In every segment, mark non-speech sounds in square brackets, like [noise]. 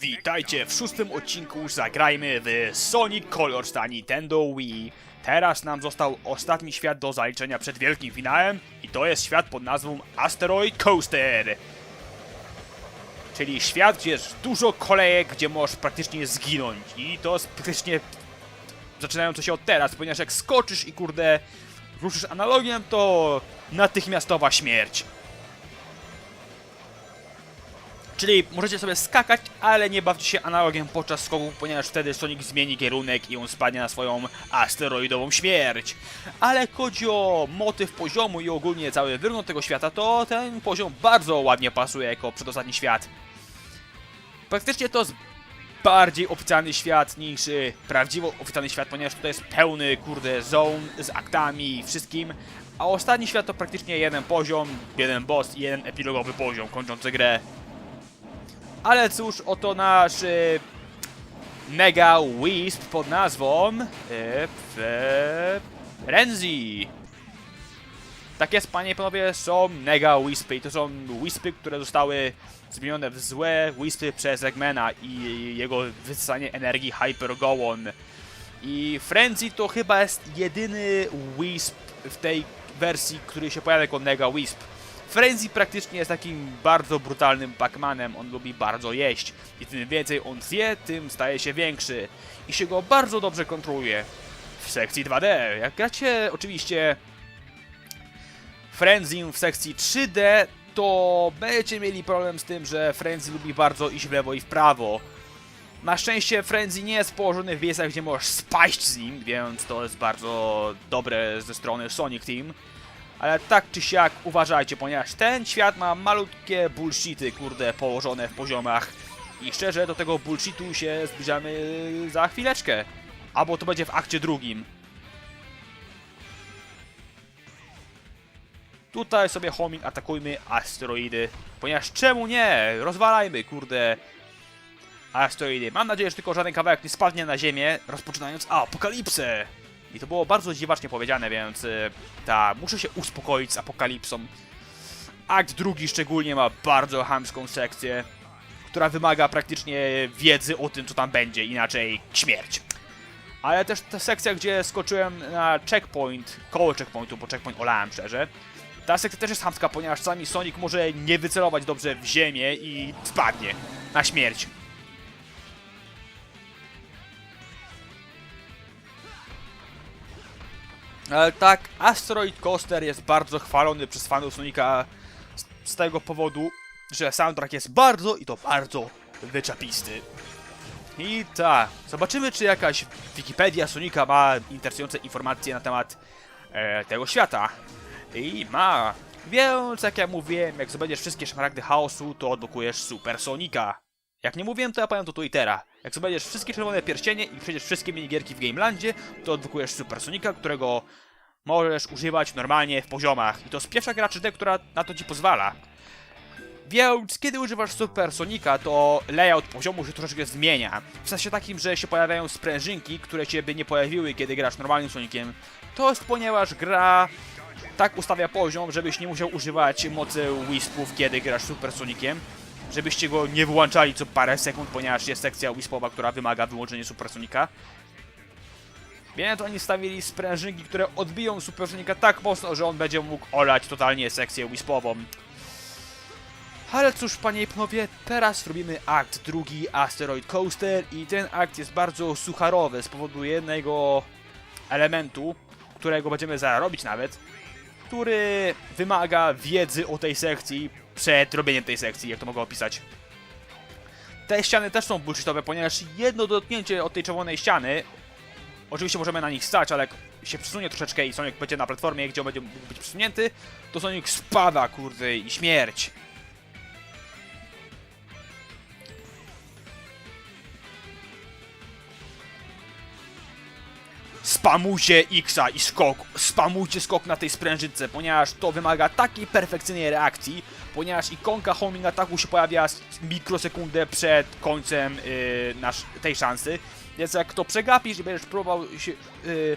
Witajcie w szóstym odcinku Zagrajmy w Sonic Colors na Nintendo Wii. Teraz nam został ostatni świat do zaliczenia przed wielkim finałem i to jest świat pod nazwą Asteroid Coaster. Czyli świat, gdzie jest dużo kolejek, gdzie możesz praktycznie zginąć i to jest praktycznie zaczynające się od teraz, ponieważ jak skoczysz i kurde ruszysz analogiem, to natychmiastowa śmierć. Czyli możecie sobie skakać, ale nie bawcie się analogiem podczas skoku, ponieważ wtedy Sonic zmieni kierunek i on spadnie na swoją asteroidową śmierć. Ale chodzi o motyw poziomu i ogólnie cały wygląd tego świata, to ten poziom bardzo ładnie pasuje jako przedostatni świat. Praktycznie to jest bardziej oficjalny świat niż y, prawdziwo oficjalny świat, ponieważ tutaj jest pełny, kurde, zone z aktami i wszystkim. A ostatni świat to praktycznie jeden poziom, jeden boss i jeden epilogowy poziom kończący grę. Ale cóż, oto nasz y, Mega Wisp pod nazwą y, F- Renzi. Tak jest, panie i panowie, są Mega Wispy i to są Wispy, które zostały zmienione w złe Wispy przez Eggmana i jego wysysanie energii Hyper Goon. I Frenzy to chyba jest jedyny Wisp w tej wersji, który się pojawia jako Mega Wisp. Frenzy praktycznie jest takim bardzo brutalnym Pac-Manem, on lubi bardzo jeść i tym więcej on zje, tym staje się większy i się go bardzo dobrze kontroluje. W sekcji 2D, jak gracie oczywiście Frenzy w sekcji 3D, to będziecie mieli problem z tym, że Frenzy lubi bardzo iść w lewo i w prawo. Na szczęście Frenzy nie jest położony w miejscach, gdzie możesz spaść z nim, więc to jest bardzo dobre ze strony Sonic Team. Ale tak czy siak uważajcie, ponieważ ten świat ma malutkie bullshity, kurde, położone w poziomach. I szczerze, do tego bullshitu się zbliżamy za chwileczkę. Albo to będzie w akcie drugim. Tutaj sobie homing atakujmy asteroidy. Ponieważ czemu nie? Rozwalajmy, kurde, asteroidy. Mam nadzieję, że tylko żaden kawałek nie spadnie na ziemię, rozpoczynając apokalipsę. I to było bardzo dziwacznie powiedziane, więc y, ta, muszę się uspokoić z apokalipsą. Akt drugi szczególnie ma bardzo hamską sekcję, która wymaga praktycznie wiedzy o tym, co tam będzie, inaczej śmierć. Ale też ta sekcja, gdzie skoczyłem na checkpoint, koło checkpointu, bo checkpoint olałem szczerze. Ta sekcja też jest hamska, ponieważ sami Sonic może nie wycelować dobrze w ziemię i spadnie na śmierć. Ale tak, Asteroid Coaster jest bardzo chwalony przez fanów Sonika z, z tego powodu, że soundtrack jest bardzo i to bardzo wyczapisty. I tak, zobaczymy czy jakaś Wikipedia Sonika ma interesujące informacje na temat e, tego świata. I ma. Więc jak ja mówiłem, jak zdobędziesz wszystkie szmaragdy chaosu, to odblokujesz Super Sonika. Jak nie mówiłem, to ja powiem to teraz. Jak zdobędziesz wszystkie czerwone pierścienie i przejdziesz wszystkie minigierki w Gamelandzie, to odblokujesz Super Sonika, którego możesz używać normalnie w poziomach. I to jest pierwsza gra 3D, która na to ci pozwala. Więc kiedy używasz Super Sonika, to layout poziomu się troszeczkę zmienia. W sensie takim, że się pojawiają sprężynki, które się by nie pojawiły, kiedy grasz normalnym Sonikiem. To jest ponieważ gra tak ustawia poziom, żebyś nie musiał używać mocy Wispów, kiedy grasz Super Sonikiem. Żebyście go nie wyłączali co parę sekund, ponieważ jest sekcja Wispowa, która wymaga wyłączenia Super Sonika. Więc oni stawili sprężynki, które odbiją Super Sonika tak mocno, że on będzie mógł olać totalnie sekcję Wispową. Ale cóż, panie i panowie, teraz robimy akt drugi Asteroid Coaster i ten akt jest bardzo sucharowy z powodu jednego elementu, którego będziemy zaraz robić nawet, który wymaga wiedzy o tej sekcji przed robieniem tej sekcji, jak to mogę opisać. Te ściany też są bullshitowe, ponieważ jedno dotknięcie od tej czerwonej ściany Oczywiście możemy na nich stać, ale jak się przesunie troszeczkę i Sonic będzie na platformie, gdzie on będzie mógł być przesunięty, to Sonic spada, kurde, i śmierć. Spamujcie Xa i skok, spamujcie skok na tej sprężynce, ponieważ to wymaga takiej perfekcyjnej reakcji, ponieważ ikonka homing ataku się pojawia mikrosekundę przed końcem yy, nasz, tej szansy, więc jak to przegapisz i będziesz próbował się yy,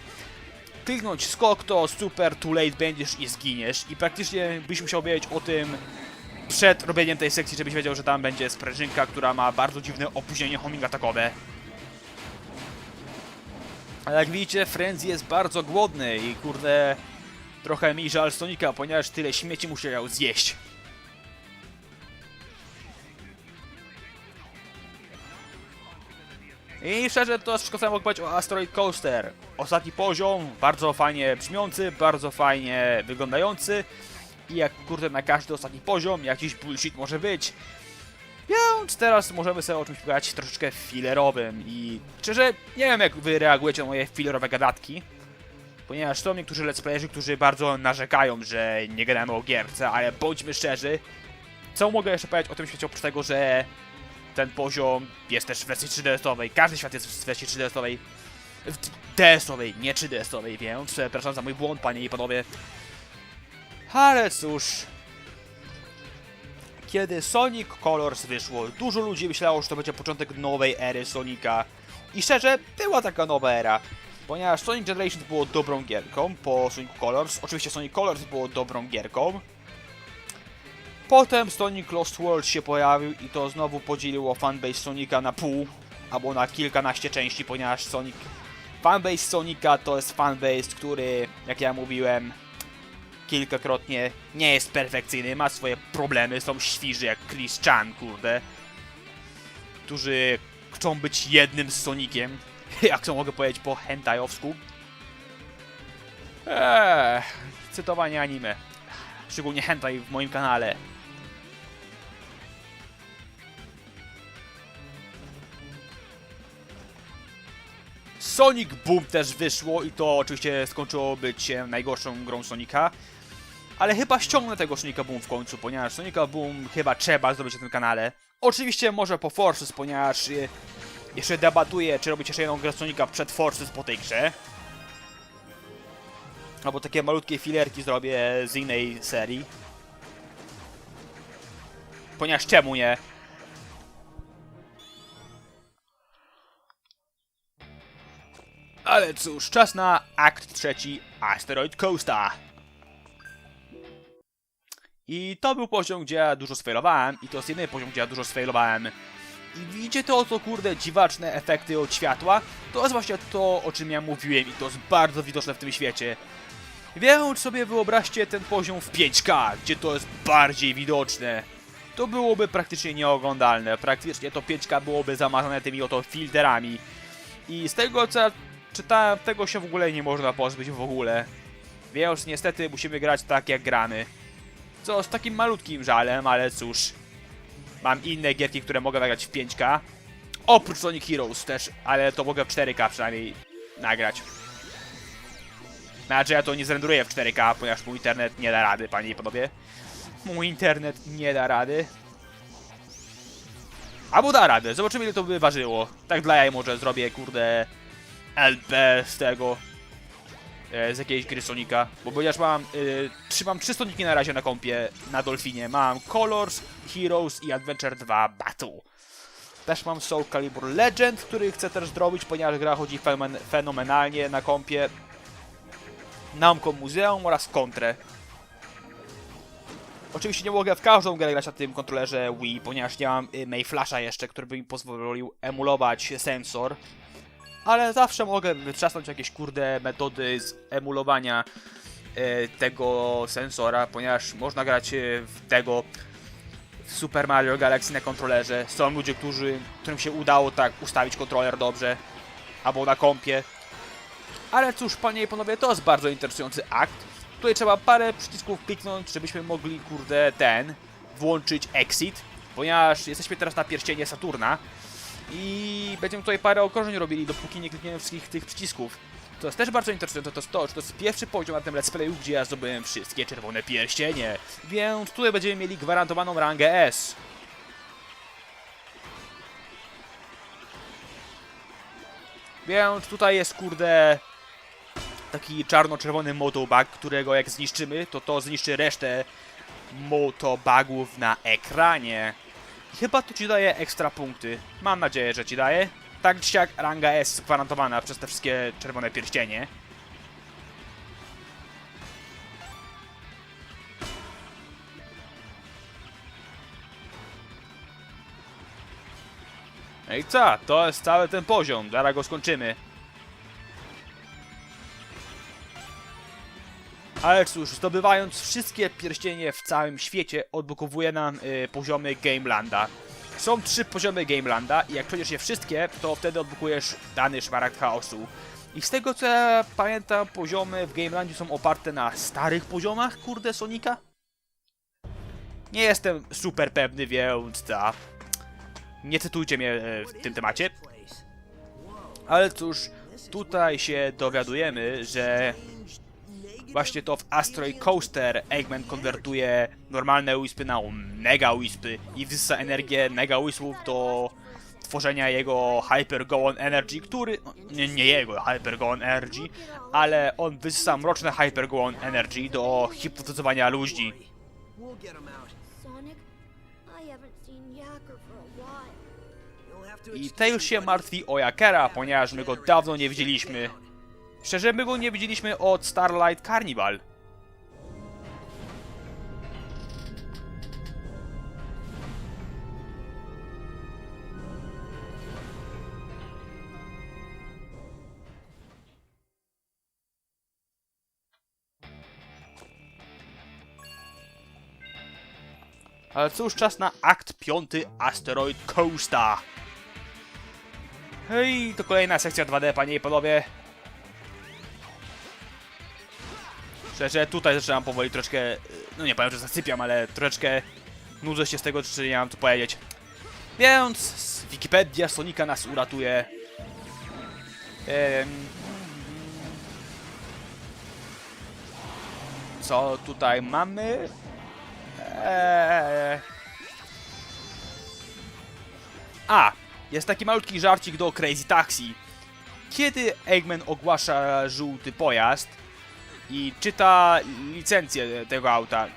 kliknąć skok, to super too late będziesz i zginiesz i praktycznie byś musiał wiedzieć o tym przed robieniem tej sekcji, żebyś wiedział, że tam będzie sprężynka, która ma bardzo dziwne opóźnienie homing atakowe. Ale jak widzicie, Frenzy jest bardzo głodny i kurde, trochę mi żal Sonika, ponieważ tyle śmieci musiał zjeść. I szczerze, to ja mogę powiedzieć o Asteroid Coaster. Ostatni poziom, bardzo fajnie brzmiący, bardzo fajnie wyglądający. I jak kurde na każdy ostatni poziom jakiś bullshit może być. Więc teraz możemy sobie o czymś pogadać troszeczkę filerowym i szczerze nie wiem jak wy reagujecie na moje filerowe gadatki. Ponieważ są niektórzy let's playerzy, którzy bardzo narzekają, że nie gadamy o gierce, ale bądźmy szczerzy. Co mogę jeszcze powiedzieć o tym świecie oprócz tego, że ten poziom jest też w wersji 3DS-owej. Każdy świat jest w wersji 3DS-owej. W DS-owej, nie 3DS-owej, więc przepraszam za mój błąd, panie i panowie. Ale cóż. Kiedy Sonic Colors wyszło, dużo ludzi myślało, że to będzie początek nowej ery Sonika. I szczerze, była taka nowa era. Ponieważ Sonic Generations było dobrą gierką po Sonic Colors. Oczywiście Sonic Colors było dobrą gierką. Potem Sonic Lost World się pojawił i to znowu podzieliło fanbase Sonika na pół, albo na kilkanaście części, ponieważ Sonic... Fanbase Sonika to jest fanbase, który, jak ja mówiłem kilkakrotnie, nie jest perfekcyjny, ma swoje problemy, są świży jak Chris Chan, kurde, którzy chcą być jednym z Soniciem, [laughs] jak to mogę powiedzieć po hentajowsku. Eee, cytowanie anime. Szczególnie hentai w moim kanale. Sonic Boom też wyszło i to oczywiście skończyło być się najgorszą grą Sonika. Ale chyba ściągnę tego Sonika Boom w końcu, ponieważ Sonika Boom chyba trzeba zrobić na tym kanale. Oczywiście może po Forces, ponieważ e, jeszcze debatuję, czy robić jeszcze jedną grę Sonika przed Forces po tej grze. Albo takie malutkie filerki zrobię z innej serii. Ponieważ czemu nie? Ale cóż, czas na akt trzeci Asteroid Coaster. I to był poziom, gdzie ja dużo sfailowałem i to jest jedyny poziom, gdzie ja dużo sfailowałem. I widzicie to oto kurde dziwaczne efekty od światła? To jest właśnie to, o czym ja mówiłem i to jest bardzo widoczne w tym świecie. Więc sobie wyobraźcie ten poziom w 5K, gdzie to jest bardziej widoczne. To byłoby praktycznie nieoglądalne, praktycznie to 5K byłoby zamazane tymi oto filterami. I z tego co ja czytałem, tego się w ogóle nie można pozbyć w ogóle. Więc niestety musimy grać tak jak gramy. Co z takim malutkim żalem, ale cóż. Mam inne gierki, które mogę nagrać w 5K. Oprócz Sonic Heroes też, ale to mogę w 4K przynajmniej nagrać. Znaczy ja to nie zrenduruję w 4K, ponieważ mój internet nie da rady, panie i panowie. Mój internet nie da rady. Albo da radę, zobaczymy ile to by ważyło. Tak dla jaj może zrobię, kurde, LP z tego. E, z jakiejś gry Sonika. Bo ponieważ mam, y, trzymam trzy Soniki na razie na kompie na Dolfinie. Mam Colors, Heroes i Adventure 2 Battle. Też mam Soul Calibur Legend, który chcę też zrobić, ponieważ gra chodzi femen fenomenalnie na kompie. Namco Muzeum oraz Kontrę. Oczywiście nie mogę w każdą grę grać na tym kontrolerze Wii, ponieważ nie mam y, Mayflasha jeszcze, który by mi pozwolił emulować sensor. Ale zawsze mogę wytrzasnąć jakieś kurde metody z emulowania e, tego sensora, ponieważ można grać e, w tego w Super Mario Galaxy na kontrolerze. Są ludzie, którzy, którym się udało tak ustawić kontroler dobrze, albo na kompie. Ale cóż, panie i panowie, to jest bardzo interesujący akt. Tutaj trzeba parę przycisków kliknąć, żebyśmy mogli, kurde, ten, włączyć exit, ponieważ jesteśmy teraz na pierścienie Saturna i będziemy tutaj parę okrążeń robili, dopóki nie klikniemy wszystkich tych przycisków. To jest też bardzo interesujące, to jest to, że to jest pierwszy poziom na tym let's playu, gdzie ja zdobyłem wszystkie czerwone pierścienie, więc tutaj będziemy mieli gwarantowaną rangę S. Więc tutaj jest, kurde, taki czarno-czerwony motobug, którego jak zniszczymy, to to zniszczy resztę motobugów na ekranie. Chyba to ci daje ekstra punkty. Mam nadzieję, że ci daje. Tak czy siak ranga jest gwarantowana przez te wszystkie czerwone pierścienie. No i co? To jest cały ten poziom. Zaraz go skończymy. Ale cóż, zdobywając wszystkie pierścienie w całym świecie, odblokowuje nam y, poziomy Gamelanda. Są trzy poziomy Gamelanda i jak przejdziesz je wszystkie, to wtedy odblokujesz dany szmaragd chaosu. I z tego co ja pamiętam, poziomy w Gamelandzie są oparte na starych poziomach, kurde, Sonika? Nie jestem super pewny, więc ta. Nie cytujcie mnie e, w tym temacie. Ale cóż, tutaj się dowiadujemy, że właśnie to w Asteroid Coaster Eggman konwertuje normalne wispy na mega wispy i wysysa energię mega wispów do tworzenia jego Hyper Goon Energy, który... no, Nie, nie jego Hyper Goon Energy, ale on wysysa mroczne Hyper Goon Energy do hipnotyzowania ludzi. I me, się martwi o Jakera, ponieważ my go dawno nie widzieliśmy. Szczerze, my go nie widzieliśmy od Starlight Carnival. Ale cóż, czas na akt piąty Asteroid Coaster. Hej, to kolejna sekcja 2D, panie i panowie. Szczerze, tutaj zaczynam powoli troszkę, y, no nie powiem, że zasypiam, ale troszeczkę nudzę się z tego, czy nie mam co powiedzieć. Więc Wikipedia Sonika nas uratuje. Em, co tutaj mamy? Eee... A, jest taki malutki żarcik do Crazy Taxi. Kiedy Eggman ogłasza żółty pojazd i czyta licencję tego auta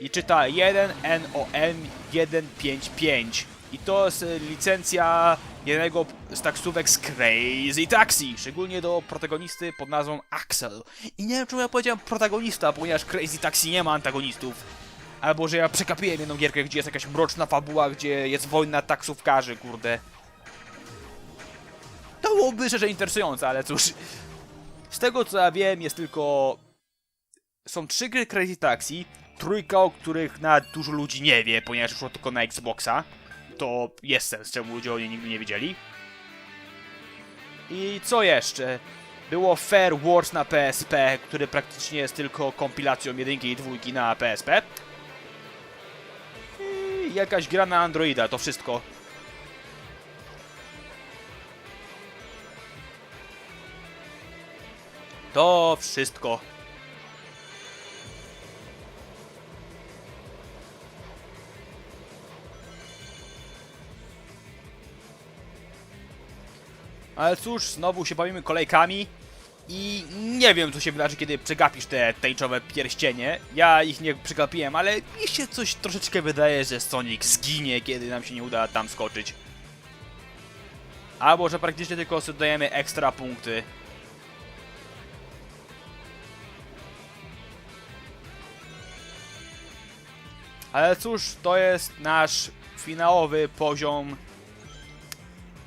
i czyta 1NOM155 i to jest licencja jednego z taksówek z Crazy Taxi, szczególnie do protagonisty pod nazwą Axel. I nie wiem czemu ja powiedziałem protagonista, ponieważ Crazy Taxi nie ma antagonistów. Albo że ja przekapiłem jedną gierkę, gdzie jest jakaś mroczna fabuła, gdzie jest wojna taksówkarzy, kurde. To byłoby szczerze interesujące, ale cóż. Z tego co ja wiem, jest tylko... Są trzy gry Crazy Taxi, trójka, o których na dużo ludzi nie wie, ponieważ szło tylko na Xboxa. To jest sens, czemu ludzie o niej nigdy nie wiedzieli. I co jeszcze? Było Fair Wars na PSP, który praktycznie jest tylko kompilacją jedynki i dwójki na PSP. I jakaś gra na Androida, to wszystko. To wszystko. Ale cóż, znowu się bawimy kolejkami i nie wiem co się wydarzy, kiedy przegapisz te tęczowe pierścienie. Ja ich nie przegapiłem, ale mi się coś troszeczkę wydaje, że Sonic zginie, kiedy nam się nie uda tam skoczyć. Albo, że praktycznie tylko sobie dajemy ekstra punkty. Ale cóż, to jest nasz finałowy poziom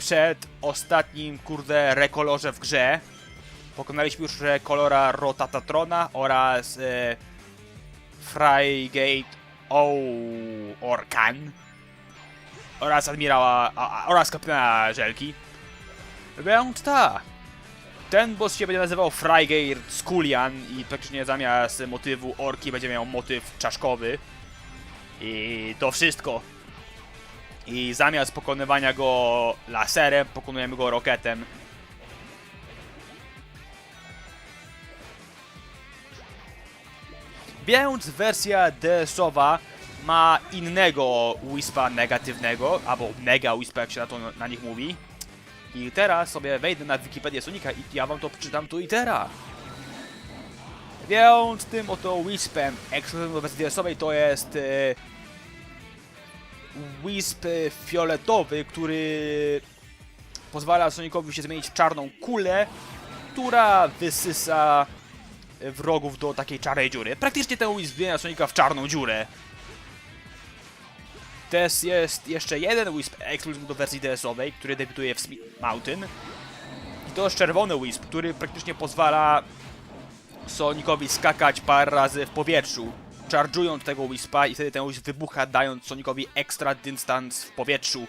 przed ostatnim, kurde, rekolorze w grze. Pokonaliśmy już rekolora Rotatatrona oraz e, Frygate O Orkan oraz admirała, a, a, oraz kapitana Żelki. Więc tak. Ten boss się będzie nazywał Frygate Skulian i praktycznie zamiast motywu orki będzie miał motyw czaszkowy. I to wszystko. I zamiast pokonywania go laserem, pokonujemy go roketem. Więc wersja DS-owa ma innego Wispa negatywnego, albo Mega Wispa, jak się na to na nich mówi. I teraz sobie wejdę na Wikipedię Sonika i ja wam to przeczytam tu i teraz. Więc tym oto Wispem ekskluzywnym wersji DS-owej to jest e, Wisp fioletowy, który pozwala Sonicowi się zmienić w czarną kulę, która wysysa wrogów do takiej czarnej dziury. Praktycznie ten Wisp zmienia Sonika w czarną dziurę. Też jest jeszcze jeden Wisp ekskluzyw do wersji DS-owej, który debiutuje w Smith Mountain. I to jest czerwony Wisp, który praktycznie pozwala Sonicowi skakać parę razy w powietrzu, charge'ując tego Wispa i wtedy ten Wisp wybucha, dając Sonicowi extra distance w powietrzu.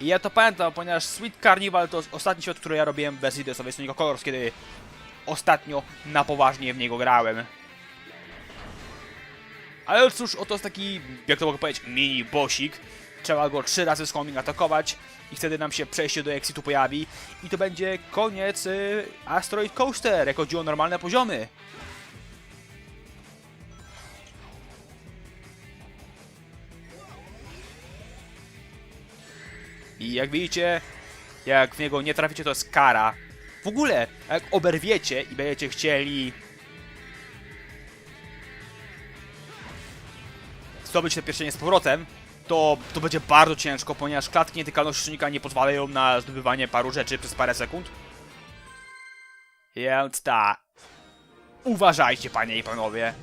I ja to pamiętam, ponieważ Sweet Carnival to ostatni świat, który ja robiłem w wersji DS-owej Sonic Colors, kiedy ostatnio na poważnie w niego grałem. Ale cóż, oto jest taki, jak to mogę powiedzieć, mini bossik. Trzeba go trzy razy z homing atakować i wtedy nam się przejście do exitu pojawi. I to będzie koniec y, Asteroid Coaster, jak chodzi o normalne poziomy. Jak widzicie, jak w niego nie traficie, to jest kara. W ogóle, jak oberwiecie i będziecie chcieli zdobyć te pierścienie z powrotem, to, to będzie bardzo ciężko, ponieważ klatki nietykalności silnika nie pozwalają na zdobywanie paru rzeczy przez parę sekund. Więc tak. Uważajcie, panie i panowie.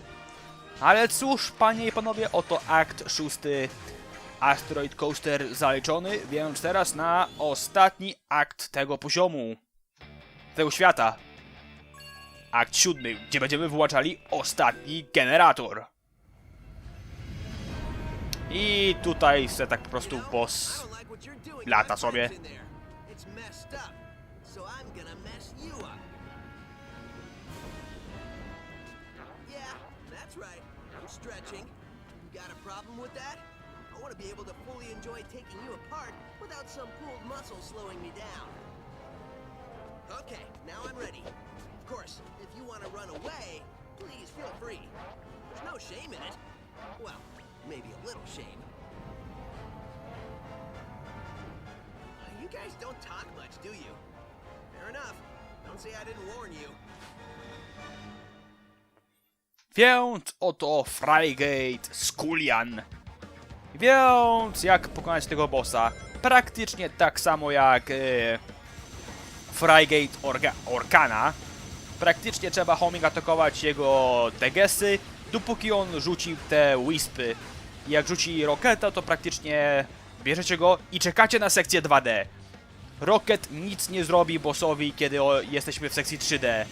Ale cóż, panie i panowie, oto akt szósty Asteroid Coaster zaliczony, więc teraz na ostatni akt tego poziomu. Tego świata. Akt siódmy, gdzie będziemy wyłączali ostatni generator. I tutaj se tak po prostu boss lata sobie. stretching. You got a problem with that? To be able to fully enjoy taking you apart without some pulled muscle slowing me down. Okay, now I'm ready. Of course, if you want to run away, please feel free. There's no shame in it. Well, maybe a little shame. You guys don't talk much, do you? Fair enough. Don't say I didn't warn you. Więc oto Frygate Skulian. Więc jak pokonać tego bossa? Praktycznie tak samo jak e, Frygate Orga Orkana. Praktycznie trzeba homing atakować jego tegesy, dopóki on rzuci te wispy. Jak rzuci roketa, to praktycznie bierzecie go i czekacie na sekcję 2D. Rocket nic nie zrobi bossowi, kiedy jesteśmy w sekcji 3D.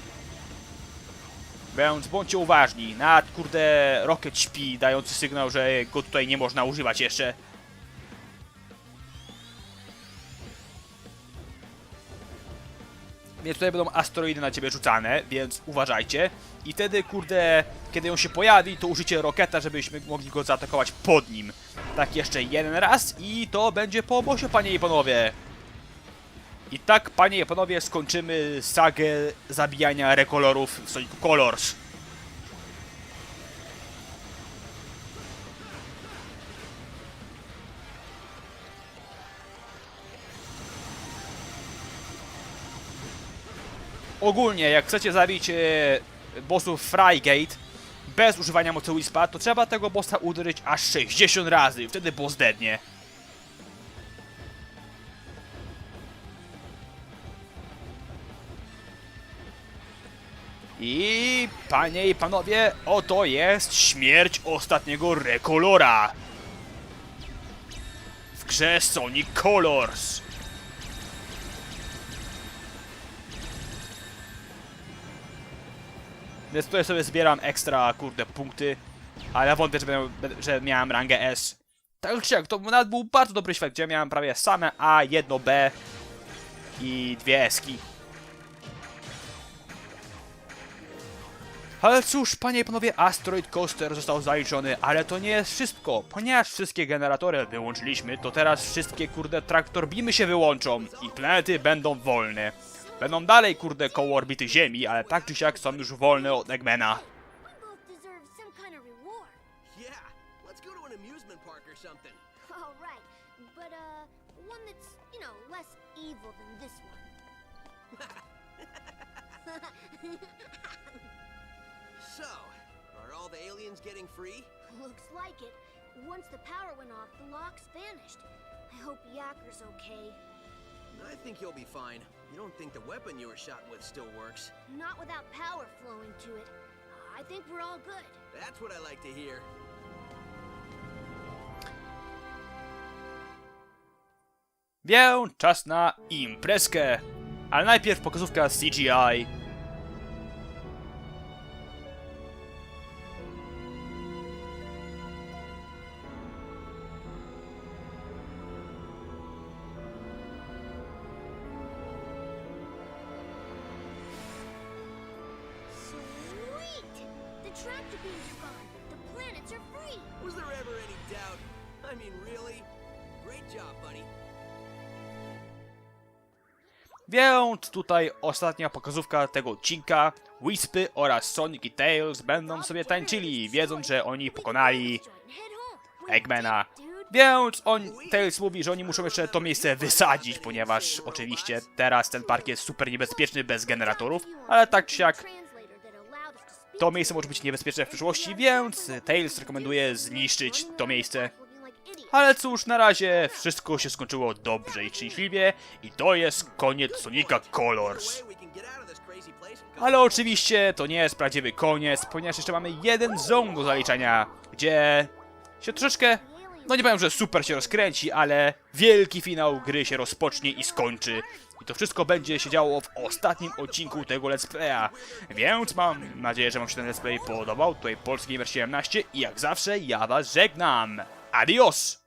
Więc bądźcie uważni. Nad kurde Rocket śpi, dający sygnał, że go tutaj nie można używać jeszcze. Więc tutaj będą asteroidy na ciebie rzucane, więc uważajcie. I wtedy, kurde, kiedy on się pojawi, to użycie roketa, żebyśmy mogli go zaatakować pod nim. Tak jeszcze jeden raz i to będzie po obosie, panie i panowie. I tak, panie i panowie, skończymy sagę zabijania rekolorów w Sonic Colors. Ogólnie, jak chcecie zabić e, bossów Frygate bez używania mocy Wispa, to trzeba tego bossa uderzyć aż 60 razy, wtedy boss dednie. Panie i panowie, oto jest śmierć ostatniego Rekolora w grze Sonic Colors. Więc tutaj sobie zbieram ekstra, kurde, punkty, ale ja wątpię, że, że miałem rangę S. Tak czy jak, to nawet był bardzo dobry świat, gdzie miałem prawie same A, jedno B i dwie Eski. Ale cóż, panie i panowie, Asteroid Coaster został zaliczony, ale to nie jest wszystko. Ponieważ wszystkie generatory wyłączyliśmy, to teraz wszystkie, kurde, traktor bimy się wyłączą i planety będą wolne. Będą dalej, kurde, koło orbity Ziemi, ale tak czy siak są już wolne od Eggmana. [laughs] [laughs] [laughs] So, are all the aliens getting free? Looks like it. Once the power went off, the locks vanished. I hope Yakker's okay. I think you'll be fine. You don't think the weapon you were shot with still works? Not without power flowing to it. I think we're all good. That's what I like to hear. Więc czas na imprezkę. Ale najpierw pokazówka CGI. Are gone. The planets are free. Was there ever any doubt? I mean, really? Great job, buddy. Więc tutaj ostatnia pokazówka tego odcinka. Wispy oraz Sonic i Tails będą sobie tańczyli, wiedząc, że oni pokonali Eggmana. Więc on, Tails mówi, że oni muszą jeszcze to miejsce wysadzić, ponieważ oczywiście teraz ten park jest super niebezpieczny bez generatorów, ale tak czy siak to miejsce może być niebezpieczne w przyszłości, więc Tails rekomenduje zniszczyć to miejsce. Ale cóż, na razie wszystko się skończyło dobrze i szczęśliwie i to jest koniec Sonica Colors. Ale oczywiście to nie jest prawdziwy koniec, ponieważ jeszcze mamy jeden zone do zaliczania, gdzie się troszeczkę, no nie powiem, że super się rozkręci, ale wielki finał gry się rozpocznie i skończy. I to wszystko będzie się działo w ostatnim odcinku tego Let's Playa. Więc mam nadzieję, że wam się ten Let's Play podobał. Tutaj Polski Gamer 17 i jak zawsze ja was żegnam. Adios!